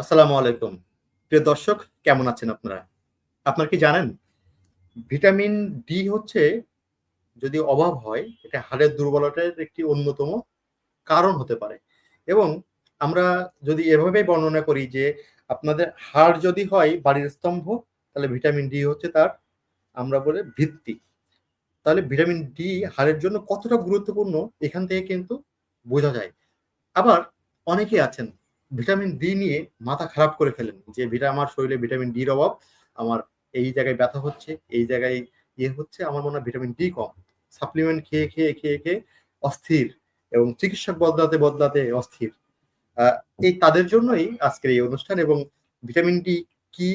আসসালামু আলাইকুম। প্রিয় দর্শক, কেমন আছেন আপনারা? আপনারা কি জানেন? ভিটামিন ডি হচ্ছে, যদি অভাব হয়, এটা হাড়ের দুর্বলতার একটি অন্যতম কারণ হতে পারে। এবং আমরা যদি এভাবে বর্ণনা করি যে, আপনাদের হাড় যদি হয় বাড়ির স্তম্ভ, তাহলে ভিটামিন ডি হচ্ছে তার, আমরা বলে ভিত্তি। তাহলে ভিটামিন ডি হাড়ের জন্য কতটা গুরুত্বপূর্ণ, এখান থেকে কিন্তু বোঝা যায়। আবার অনেকে আছেন ভিটামিন ডি নিয়ে মাথা খারাপ করে ফেলেন। যে ভিটা, আমার শরীরে ভিটামিন ডির অভাব, আমার এই জায়গায় ব্যথা হচ্ছে, এই জায়গায় ইয়ে হচ্ছে, আমার মনে হয় ভিটামিন ডি কম। সাপ্লিমেন্ট খেয়ে খেয়ে খেয়ে খেয়ে অস্থির এবং চিকিৎসক বদলাতে বদলাতে অস্থির। এই তাদের জন্যই আজকের এই অনুষ্ঠান এবং ভিটামিন ডি কি,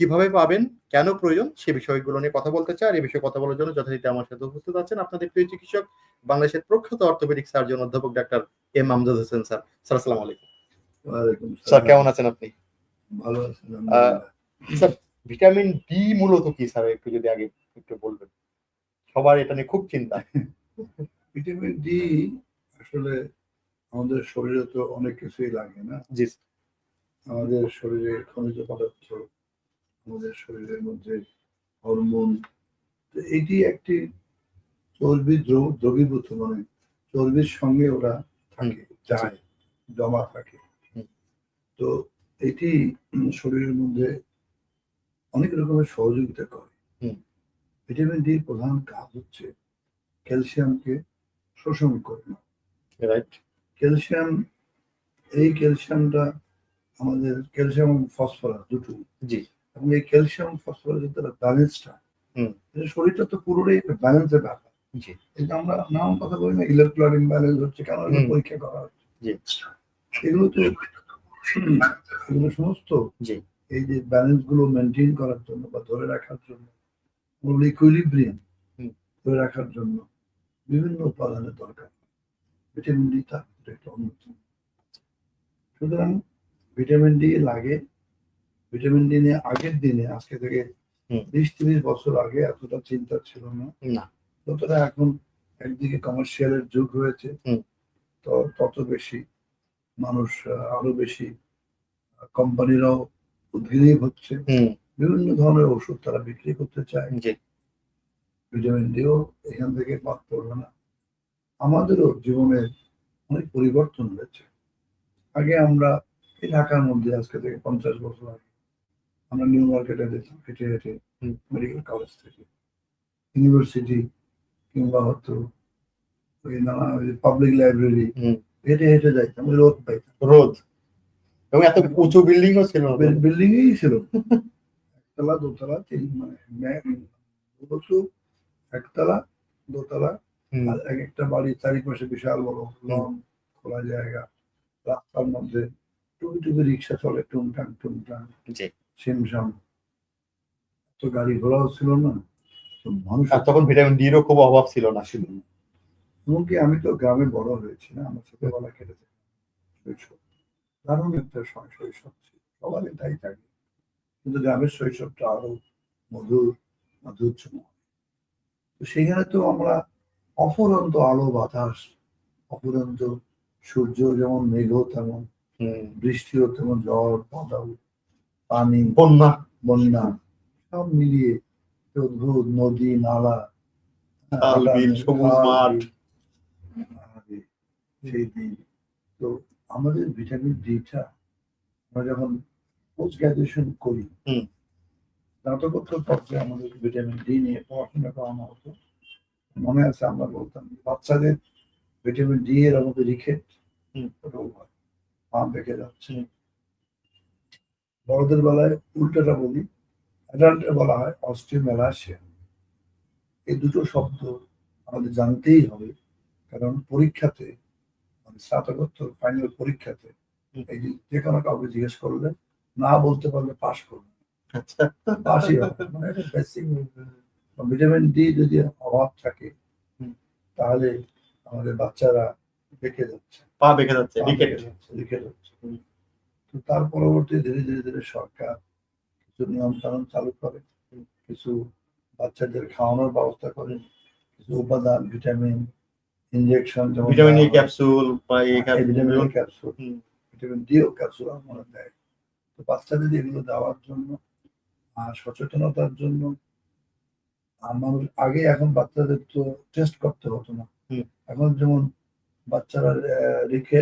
কীভাবে পাবেন, কেন প্রয়োজন, সে বিষয়গুলো নিয়ে কথা বলতে চাই। আর এই বিষয়ে কথা বলার জন্য যথারীতি আমার সাথে উপস্থিত আছেন আপনাদের প্রিয় চিকিৎসক, বাংলাদেশের প্রখ্যাত অর্থোপেডিক সার্জন অধ্যাপক doctor M Amjad Hossain sir. Sir আলাইকুম। স্যার কেমন আছেন আপনি? ভালো আছেন স্যার ভিটামিন ডি মূলত কি স্যার একটু যদি আগে একটু বলবেন? সবার এটা নিয়ে খুব চিন্তা। ভিটামিন ডি আসলে আমাদের শরীরে তো অনেক কিছুই লাগে না? জি আমাদের শরীরে খনিজ পদার্থ আমাদের শরীরের মধ্যে হরমোন তো এটি একটি চর্বি দ্রব- দ্রবীভূত মানে চর্বির সঙ্গে ওরা থাকে যায় জমা থাকে। এটি শরীরের মধ্যে অনেক রকমের সহযোগিতা করে। হুম। ভিটামিন ডির প্রধান কাজ হচ্ছে ক্যালসিয়ামকে শোষণ করে। না রাইট ক্যালসিয়াম এই ক্যালসিয়ামটা আমাদের ক্যালসিয়াম ফসফরাস দুটো। জি। এবং এই ক্যালসিয়াম ফসফরাসের দ্বারা ব্যালেন্সটা হুম। শরীরটা তো পুরোটাই ব্যালেন্সের ব্যাপার। জি। যে আমরা নানান কথা বলি না ইলেকট্রন ইমব্যালেন্স হচ্ছে কেন পরীক্ষা করা হচ্ছে। এগুলো তো এগুলো সমস্ত জি। এই যে ব্যালেন্সগুলো মেনটেন করার জন্য বা ধরে রাখার জন্য ইকুইলিব্রিয়াম হুম। ধরে রাখার জন্য বিভিন্ন উপাদানের দরকার। ভিটামিন ডি তার একটা অন্যতম। সুতরাং ভিটামিন ডি লাগে। ভিটামিন ডি নিয়ে আগের দিনে আজকে থেকে। বিশ তিরিশ বছর আগে এতটা চিন্তা ছিল না। না। যতটা এখন একদিকে কমার্শিয়ালের যুগ হয়েছে তো তত বেশি মানুষ আরও বেশি কোম্পানিরাও উদ্গ্রীব হচ্ছে। বিভিন্ন ধরনের ওষুধ তারা বিক্রি করতে চায়। ভিটামিন ডিও এখান থেকে বাদ পড়বে না। আমাদেরও জীবনে অনেক পরিবর্তন হয়েছে। আগে আমরা এই ঢাকার মধ্যে আজকে থেকে পঞ্চাশ বছর আগে আমরা নিউ মার্কেটে যেতাম হেঁটে হেঁটে মেডিকেল কলেজ থেকে। ইউনিভার্সিটি কিংবা হতো ওই নানা পাবলিক লাইব্রেরি হেঁটে হেঁটে যাইতাম ওই রোদ পাইতাম। রোদ। এবং এত উঁচু বিল্ডিং ও ছিল। বিল্ডিং এই ছিল। একতলা দোতলা তিন মানে ম্যা- একতলা দোতলা আর এক একটা বাড়ির চারিপাশে বিশাল বড় লন খোলা জায়গা রাস্তার মধ্যে টুকি টুকি রিক্সা চলে টুংটাং টুংটাং জি। সিমসাম। তো গাড়ি ঘোড়াও ছিল না তো মানুষ তখন ভিটামিন ডিরও খুব অভাব ছিল না। ছিল না। এমনকি আমি তো গ্রামে বড় হয়েছি না আমার ছোটবেলা কেটেছে। শৈশব দারুণ একটা শৈশব ছিল সবারই তাই থাকে কিন্তু গ্রামের শৈশবটা আরও মধুর মাধুর্যময় তো সেখানে তো আমরা অফুরন্ত আলো বাতাস অফুরন্ত সূর্য যেমন মেঘ তেমন বৃষ্টিও তেমন ঝড় বাদল পানি বন্যা বন্যা সব মিলিয়ে অদ্ভুত নদী নালা সবুজ মাঠ। সেই দিন তো আমাদের ভিটামিন ডিটা আমরা যখন পোস্ট গ্রাজুয়েশন করি হুম। স্নাতকোত্তর পর্যায়ে আমাদের ভিটামিন ডি নিয়ে পড়াশোনা করানো হতো মনে আছে আমরা বলতাম বাচ্চাদের ভিটামিন ডি এর রিখেট হুম। রোগ হয় পা বেঁকে যাচ্ছে বড়দের বেলায় উল্টাটা বলি অ্যাডাল্টের বলা হয় অস্ট্রিওমেলাসিয়া এই দুটো শব্দ আমাদের জানতেই হবে কারণ পরীক্ষাতে স্নাতকোত্তর ফাইনাল পরীক্ষাতে এই যে কোনো কাউকে জিজ্ঞেস করলে না বলতে পারলে পাশ করবে। আচ্ছা। পাশই হবে মানে বেসিক ভিটামিন ডি যদি অভাব থাকে তাহলে আমাদের বাচ্চারা বেঁকে যাচ্ছে। পা বেঁকে যাচ্ছে বেঁকে যাচ্ছে তো তার পরবর্তী ধীরে ধীরে ধীরে সরকার কিছু নিয়ম কানুন চালু করে কিছু বাচ্চাদের খাওয়ানোর ব্যবস্থা করে কিছু উপাদান ভিটামিন ইনজেকশন যেমন ভিটামিন হয়। ক্যাপসুল বা এই এই ভিটামিন ক্যাপসুল। ভিটামিন ডিও ক্যাপসুল আমার দেয়। তো বাচ্চাদের এগুলো দেওয়ার জন্য আর সচেতনতার জন্য মানুষ আগে এখন বাচ্চাদের তো টেস্ট করতে হতো না। এখন যেমন বাচ্চারা রেখে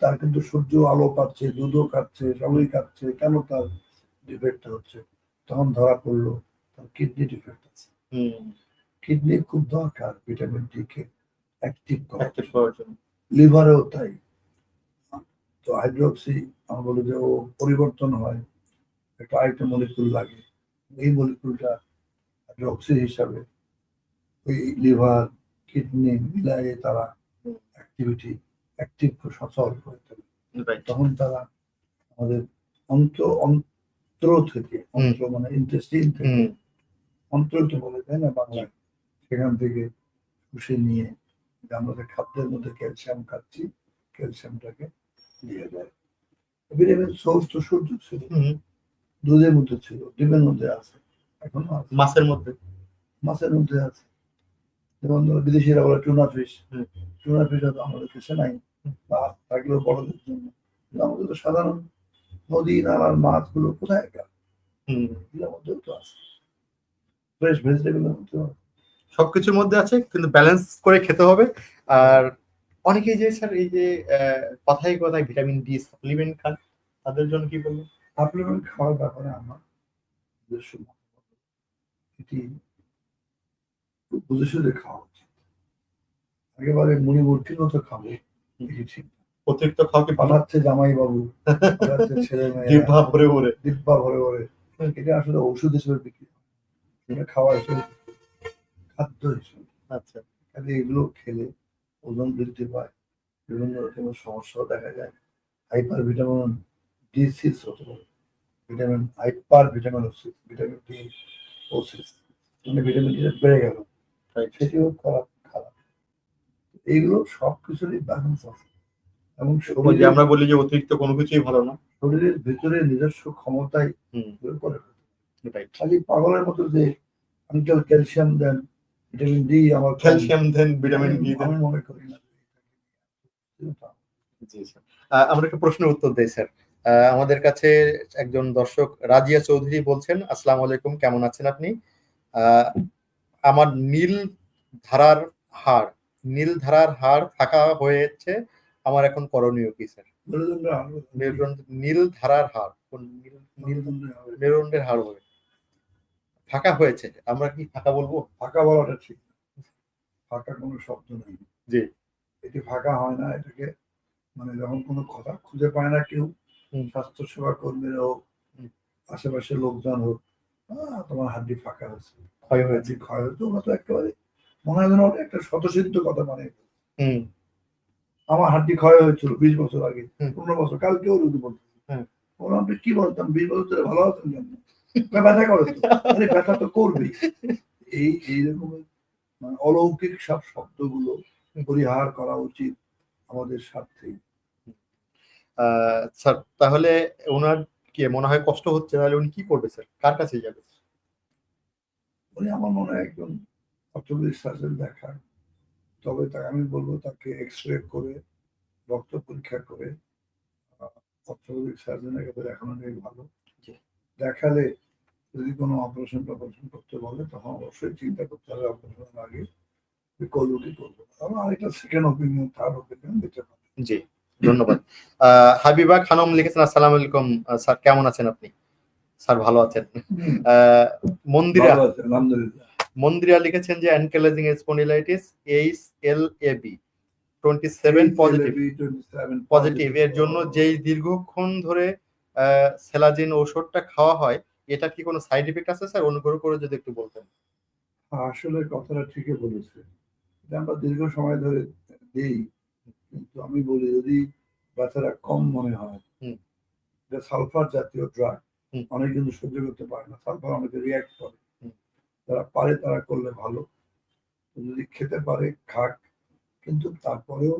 তার কিন্তু সূর্য আলো পাচ্ছে দুধও খাচ্ছে সবই খাচ্ছে কেন তার ডিফেক্ট হচ্ছে? তখন ধরা পড়ল তার কিডনি ডিফেক্ট আছে। কিডনি খুব দরকার ভিটামিন ডি কে। অ্যাক্টিভ করার জন্য। লিভারেও তাই। তো হাইড্রোক্সি আমরা বলি যে ও পরিবর্তন হয়। একটা আরেকটা মলিকুল লাগে। এই মলিকুলটা হাইড্রোক্সি হিসাবে ওই লিভার কিডনি মিলায়ে তারা অ্যাক্টিভিটি অ্যাক্টিভ সচল করে Right. তখন তারা আমাদের অন্ত অন্ত্র থেকে অন্ত্র মানে ইন্টেস্টিন থেকে অন্ত্র তো বলে তাই না বাংলায়? সেখান থেকে শুষে নিয়ে আমরা যে খাদ্যের মধ্যে ক্যালসিয়াম খাচ্ছি ক্যালসিয়ামটাকে দিয়ে দেয়। ভিটামিন সোর্স তো সূর্য ছিল। দুধের মধ্যে ছিল ডিমের মধ্যে আছে এখনও আছে। মাছের মধ্যে? মাছের মধ্যে আছে। যেমন ধরো বিদেশিরা বলে টুনা ফিশ। টুনা ফিশ হয়তো আমাদের দেশে নাই বা থাকলেও বড়দের জন্য। কিন্তু আমাদের তো সাধারণ নদী নালার মাছগুলো কোথায় গেল? হুম। এগুলোর মধ্যেও তো আছে। ফ্রেশ ভেজিটেবলের মধ্যেও আছে। সবকিছুর মধ্যে আছে কিন্তু ব্যালেন্স করে খেতে হবে। আর অনেকেই যে স্যার এই যে কথায় কথায় ভিটামিন ডি সাপ্লিমেন্ট খান তাদের জন্য কি বলব? সাপ্লিমেন্ট খাওয়ার ব্যাপারে আমার নিজস্ব এটি বুঝে সুঝে খাওয়া উচিত। একেবারে মুড়ি মুড়কির মতো খাব এটি ঠিক। অতিরিক্ত খাওয়া কি ভালো? জামাই বাবু ছেলে মেয়ে। ভরে ভরে। ডিব্বা ভরে ভরে। এটা আসলে ওষুধ হিসেবে বিক্রি হয়। খাওয়া হিসেবে খাদ্য হিসেবে। আচ্ছা। কাজে এগুলো খেলে ওজন বৃদ্ধি পায় বিভিন্ন রকমের সমস্যাও দেখা যায়। হাইপার ভিটামিন ডি সিক্স হতে পারে vitamin hyper vitamin vitamin D ও সিক্স। মানে ভিটামিন ডি বেড়ে গেল. সেটিও খারাপ খারাপ। এইগুলো সব কিছুরই ব্যালেন্স আছে। এবং যে আমরা বলি যে অতিরিক্ত কোনো কিছুই ভালো না। শরীরের ভিতরে নিজস্ব ক্ষমতায় করে খালি পাগলের মতো যে আঙ্কেল ক্যালসিয়াম দেন ভিটামিন ডি আমার ক্যালসিয়াম দেন ভিটামিন ডি আমি মনে করি না আমরা একটা প্রশ্নের উত্তর দেই স্যার। আমাদের কাছে একজন দর্শক রাজিয়া চৌধুরী বলছেন আসসালামু আলাইকুম কেমন আছেন আপনি? আহ, আমার নীল ধারার হাড় নীল ধারার হাড় ফাঁকা হয়েছে আমার এখন করণীয় কি স্যার? নীল ধারার হবে। মেরুদণ্ডের হাড় হবে। ফাঁকা হয়েছে? আমরা কি ফাঁকা বলব? ফাঁকা বলাটা ঠিক ফাঁকা কোনো শব্দ নেই। জি। এটি ফাঁকা হয় না এটাকে মানে যখন কোনো কথা খুঁজে পায় না কেউ। স্বাস্থ্য সেবা কর্মীরা হোক। আশেপাশের লোকজন হোক "আহ, তোমার হাড্ডি ফাঁকা হয়েছে। ক্ষয় হয়েছে। ক্ষয় হয়েছে ওরা তো একেবারে মনে হয় যেন একটা শতসিদ্ধ কথা মানে। হুম। আমার হাড্ডি ক্ষয় হয়েছিল বিশ বছর আগে পনেরো বছর কালকেও রুগী বলতে। ওরা আপনি কি বলতাম? বিশ বছর ধরে ভালো আছেন কেন? "না, ব্যথা করে। তো আরে ব্যথা তো করবেই এই এইরকমের মানে অলৌকিক সব শব্দগুলো পরিহার করা উচিত আমাদের স্বার্থেই স্যার তাহলে ওনার কি মনে হয় কষ্ট হচ্ছে? তাহলে উনি কি করবে স্যার? কার কাছে যাবে? উনি আমার মনে হয় একজন অর্থোপেডিক সার্জন দেখার তবে তাকে আমি বলব তাকে এক্স রে করে রক্ত পরীক্ষা করে অর্থোপেডিক সার্জনের কাছে দেখানোটাই ভালো। দেখালে যদি কোনো অপারেশন টপারেশন করতে বলে তখন অবশ্যই চিন্তা করতে হবে অপারেশনের আগে করব কি করব। আমার আরেকটা সেকেন্ড ওপিনিয়ন থার্ড ওপিনিয়ন দিতে পারে। জি ধন্যবাদ। হাবিবা খানম লিখেছেন আসসালামু আলাইকুম স্যার কেমন আছেন আপনি? স্যার ভালো আছেন? মন্দিরা মন্দিরা লিখেছেন যে ankylosing spondylitis H L A B twenty seven positive positive এর জন্য যেই দীর্ঘক্ষণ ধরে সেলাজিন ওষুধটা খাওয়া হয় এটা কি কোনো সাইড এফেক্ট আছে স্যার অনুগ্রহ করে যদি একটু বলতেন আসলে কথাটা ঠিকই বলেছে এটা আমরা দীর্ঘ সময় ধরে দিই কিন্তু আমি বলি যদি বাচ্চারা কম মনে হয়। এটা সালফার জাতীয় ড্রাগ। অনেক কিন্তু সহ্য করতে পারে না সালফার অনেকে রিয়াক্ট করে। যারা পারে তারা করলে ভালো যদি খেতে পারে খাক কিন্তু তারপরেও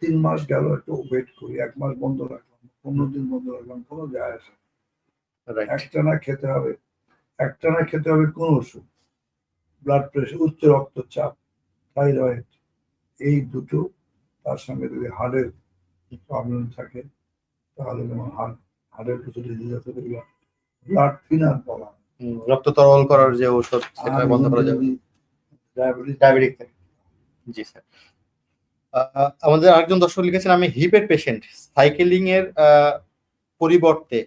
তিন মাস গেল একটু ওয়েট করি এক মাস বন্ধ রাখলাম পনেরো দিন বন্ধ রাখলাম কোনো যায় আসে একটানা খেতে হবে একটানা খেতে হবে কোন ওষুধ? ব্লাড প্রেশার উচ্চ রক্তচাপ থাইরয়েড এই দুটো তার সঙ্গে যদি হার্টের প্রবলেম থাকে তাহলে যেমন হার্ট হার্টের কিছু ডিজিজ আছে যেগুলো ব্লাড থিনার বলা রক্ত তরল করার যে ঔষধ সেটা বন্ধ করা যাবে। ডায়াবেটিস ডায়াবেটিক জি স্যার আমাদের আরেকজন দর্শক লিখেছেন আমি হিপের পেশেন্ট সাইকেলিং এর পরিবর্তে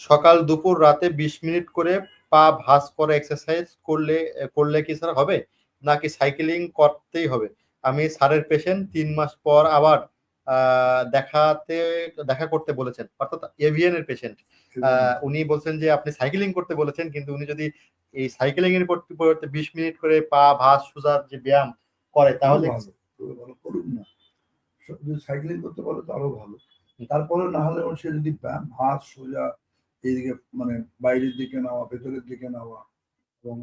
সকাল দুপুর রাতে বিশ মিনিট করে পা ভাঁজ করে এক্সারসাইজ করলে করলে কি স্যার হবে? নাকি সাইকেলিং করতেই হবে? আমি স্যারের পেশেন্ট তিন মাস পর আবার আহ, দেখাতে দেখা করতে বলেছেন অর্থাৎ এভিএন এর পেশেন্ট উনি বলছেন যে আপনি সাইকেলিং করতে বলেছেন কিন্তু উনি যদি এই সাইকেলিং এর পরিবর্তে- বিশ মিনিট করে পা ভাঁজ সুজার যে ব্যায়াম করে তাহলে খুবই ভালো করুন না। যদি সাইক্লিং করতে পারে তো আরও ভালো। তারপরে না হলে সে যদি ব্যায়াম হাত সোজা এইদিকে মানে বাইরের দিকে নেওয়া ভেতরের দিকে নেওয়া এবং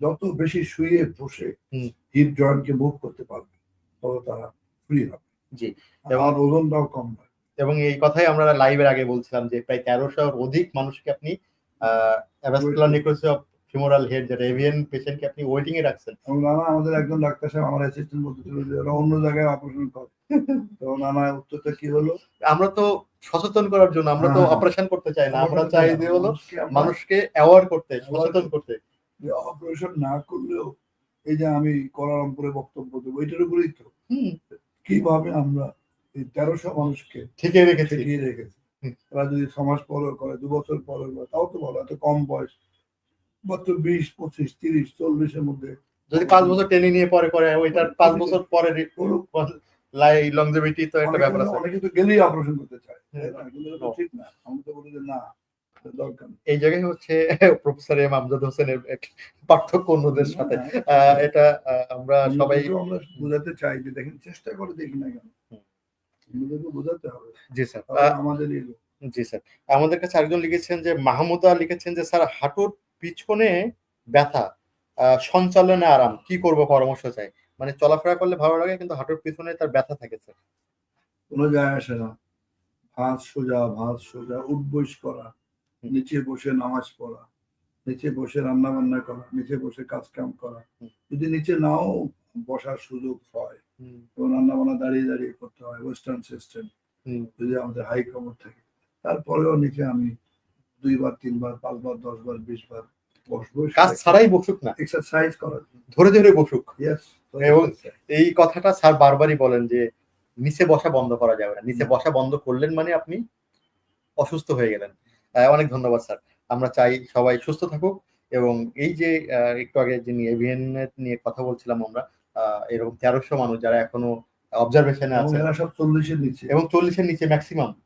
যত বেশি শুয়ে বসে। হিপ জয়েন্টকে মুভ করতে পারবে তত তারা ফ্রি হবে। জি, এবং ওজনটাও কম হয়। এবং এই কথাই আমরা লাইভের আগে বলছিলাম যে প্রায় তেরোশোর অধিক মানুষকে আপনি avascular necrosis of femoral head যেটা এভিএন পেশেন্টকে আপনি ওয়েটিং এ রাখছেন। নানা আমাদের একজন ডাক্তার সাহেব আমার অ্যাসিস্ট্যান্ট বলতেছিল যে ওরা অন্য জায়গায় অপারেশন করে। তো নানা উত্তরটা কি হলো? আমরা তো সচেতন করার জন্য আমরা তো হ্যাঁ। অপারেশন করতে চাই না আমরা চাই যে হলো মানুষকে অ্যাওয়ার করতে সচেতন করতে। যে অপারেশন না করলেও এই যে আমি কলারামপুরে বক্তব্য দেবো এটার উপরেই তো। কীভাবে আমরা এই তেরোশো মানুষকে ঠিকই রেখেছি। ঠেকিয়ে রেখেছি। তারা যদি সমাজ পরেও করে দু বছর পরে করে তাও তো ভালো এত কম বয়স। মাত্র বিশ পঁচিশ তিরিশ চল্লিশের মধ্যে। যদি পাঁচ বছর টেনে নিয়ে পরে করে ওইটার পাঁচ বছর পরে লংজিভিটি তো একটা ব্যাপার আছে। অনেকে তো গেলেই অপারেশন করতে চায়। তো ঠিক না। আমি তো বলি যে না। এই জায়গায় হচ্ছে প্রফেসর এম আমজাদ হোসেনের পার্থক্য অন্যদের সাথে। আহ, এটা আমরা সবাই আমরা বোঝাতে চাই যে দেখেন চেষ্টা করে দেখি না কেন। বোঝাতে হবে। জি স্যার। আমাদের জি স্যার। আমাদের কাছে আরেকজন লিখেছেন যে মাহমুদা লিখেছেন যে স্যার হাঁটুর পিছনে ব্যথা সঞ্চালনে আরাম কি করব পরামর্শ চাই? মানে চলাফেরা করলে ভালো লাগে কিন্তু হাঁটুর পিছনে তার ব্যথা থাকে স্যার কোনো যায় আসে না। ভাত সোজা ভাত সোজা উঠবস করা। নিচে বসে নামাজ পড়া নিচে বসে রান্না বান্না করা নিচে বসে কাজ কাম করা যদি নিচে নাও বসার সুযোগ হয়। এবং রান্না বান্না দাঁড়িয়ে দাঁড়িয়ে করতে হয় ওয়েস্টার্ন সিস্টেম। যদি আমাদের হাই কমর থাকে তারপরেও নিচে আমি দুইবার তিনবার পাঁচবার দশবার বিশ বার বসবো কাজ ছাড়াই বসুক না। এক্সারসাইজ করার ধরে ধরে বসুক। এবং- এই কথাটা স্যার বারবারই বলেন যে নিচে বসা বন্ধ করা যাবে না। নিচে বসা বন্ধ করলেন মানে আপনি অসুস্থ হয়ে গেলেন। অনেক ধন্যবাদ স্যার। আমরা চাই সবাই সুস্থ থাকুক এবং এই যে একটু আগে যিনি এভিএন নিয়ে কথা বলছিলাম আমরা এরকম তেরোশো মানুষ যারা এখনও অবজারভেশনে আছে এবং চল্লিশের নিচে। ম্যাক্সিমাম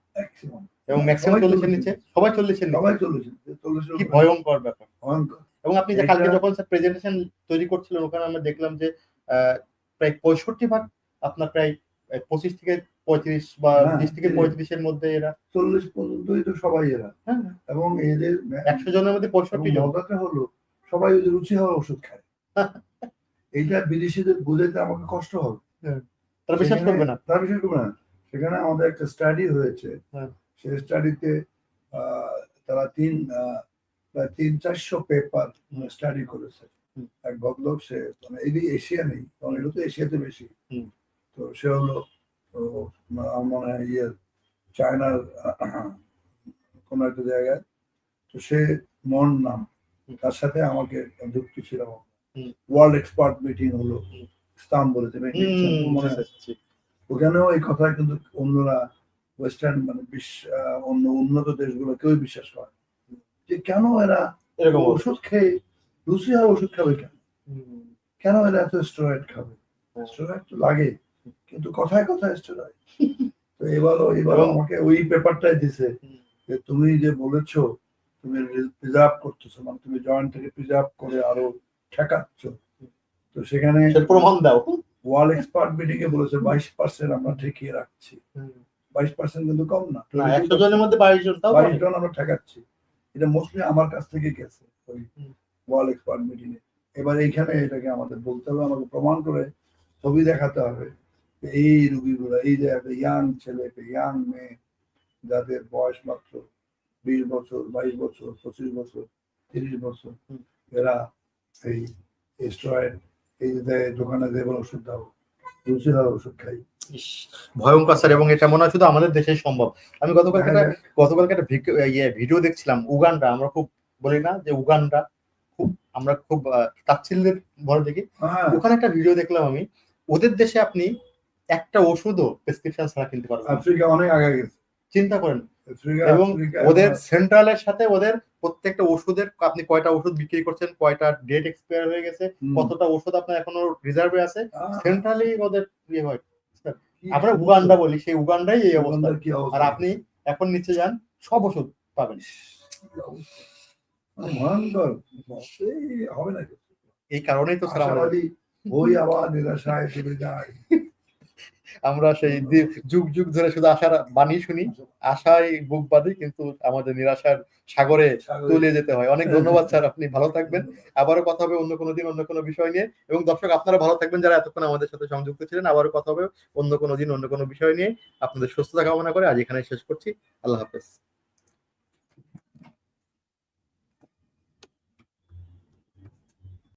এবং ম্যাক্সিমাম চল্লিশের নিচে? সবাই চল্লিশের সবাই চল্লিশের কি ভয়ঙ্কর ব্যাপার। ভয়ঙ্কর। এবং আপনি যে কালকে যখন প্রেজেন্টেশন তৈরি করছিলেন ওখানে আমরা দেখলাম যে প্রায় পঁয়ষট্টি ভাগ আপনার প্রায় পঁচিশ থেকে পঁয়ত্রিশ বা হ্যাঁ, বিশ থেকে পঁয়ত্রিশের মধ্যে এরা। চল্লিশ পর্যন্তই তো সবাই এরা। হ্যাঁ। এবং এদের একশো জনের মধ্যে পঁয়ষট্টি জন। মজাটা হলো সবাই ওদের রুচি হওয়ার ওষুধ খায়। এইটা বিদেশিদের বুঝাইতে আমাকে কষ্ট হবে। তারা বিশ্বাস করবে না। তারা বিশ্বাস করবে না। সেখানে আমাদের একটা স্টাডি হয়েছে। হ্যাঁ। সেই স্টাডিতে তারা তিন প্রায় তিন চারশো পেপার স্টাডি করেছে। এক ভদ্রলোক সে মানে এই এশিয়া নেই কারণ এটা তো এশিয়াতে বেশি। তো সে হলো মনে ইয়ে চায়নার কোন একটা জায়গায়। তো সে মন নাম তার সাথে আমাকে যুক্তি ছিল। ওয়ার্ল্ড এক্সপার্ট মিটিং হলো। হুম। ইস্তাম্বুলে যে meeting ছিল, হুম, মনে আছে? ওখানেও এই কথা কিন্তু অন্যরা ওয়েস্টার্ন মানে বিশ্ব অন্য উন্নত দেশগুলো কেউ বিশ্বাস করে। যে কেন এরা ওষুধ খেয়ে রুচি হওয়ার ওষুধ খাবে কেন? কেন এরা এত স্টেরয়েড খাবে? হ্যাঁ। স্টেরয়েড তো লাগে কিন্তু কথায় কথায় স্টেরয়েড তো এবারও এবারও এবং- আমাকে ওই পেপারটাই দিছে যে তুমি যে বলেছ তুমি প্রিজার্ভ করতেছো মানে তুমি জয়েন্ট থেকে প্রিজার্ভ করে আরও ঠেকাচ্ছ তো সেখানে প্রমাণ দাও। ওয়ার্ল্ড এক্সপার্ট মিটিং এ বলেছে বাইশ পার্সেন্ট আমরা ঠেকিয়ে রাখছি। বাইশ পার্সেন্ট কিন্তু কম না। একশো জনের মধ্যে বাইশ জন বাইশ জন আমরা ঠেকাচ্ছি। এটা মোস্টলি আমার কাছ থেকে গেছে ওই ওয়ার্ল্ড এক্সপার্ট মিটিং এ। এবার এইখানে এটাকে আমাদের বলতে হবে আমাকে প্রমাণ করে ছবি দেখাতে হবে এই রুগীগুলো এই যে একটা ইয়াং ছেলে ইয়াং মেয়ে যাদের বয়স মাত্র বিশ বছর বাইশ বছর পঁচিশ বছর তিরিশ বছর এরা এই স্টেরয়েড এই যে দেয়, দোকানে দেয় বলে ওষুধ দাও রুচিলার ওষুধ খাই। ভয়ঙ্কর স্যার এবং এটা মনে হয় শুধু আমাদের দেশেই সম্ভব। আমি গতকাল একটা গতকালকে একটা ইয়ে ভিডিও দেখছিলাম উগান্ডা আমরা খুব বলি না যে উগান্ডা খুব আমরা খুব তাচ্ছিল্যের ভরে দেখি। হ্যাঁ। ওখানে একটা ভিডিও দেখলাম আমি ওদের দেশে আপনি একটা ওষুধও প্রেসক্রিপশন ছাড়া কিনতে পারবেন। আফ্রিকা অনেক আগে গেছে। চিন্তা করেন এবং ওদের সেন্ট্রালের সাথে ওদের প্রত্যেকটা ওষুধের আপনি কয়টা ওষুধ বিক্রি করছেন কয়টা ডেট এক্সপায়ার হয়ে গেছে কতটা ওষুধ আপনার এখনও রিজার্ভে আছে সেন্ট্রালি ওদের ইয়ে হয়। আমরা উগান্ডা বলি সেই উগান্ডাই এই অবস্থা। আর আপনি এখন নিচে যান সব ওষুধ পাবেন। ভয়ঙ্কর। হবে না এই কারণেই তো স্যার ওই আবার নিরাশায় চলে যায়। আমরা সেই যুগ যুগ ধরে শুধু আশার বাণী শুনি আশায় বুক বাঁধি কিন্তু আমাদের নিরাশার সাগরে তুলে যেতে হয়। অনেক ধন্যবাদ স্যার আপনি ভালো থাকবেন। আবারও কথা হবে অন্য কোনো দিন অন্য কোনো বিষয় নিয়ে। এবং দর্শক আপনারা ভালো থাকবেন যারা এতক্ষণ আমাদের সাথে সংযুক্ত ছিলেন। আবারও কথা হবে অন্য কোনো দিন অন্য কোনো বিষয় নিয়ে। আপনাদের সুস্থতা কামনা করে আজ এখানে শেষ করছি। আল্লাহ হাফেজ।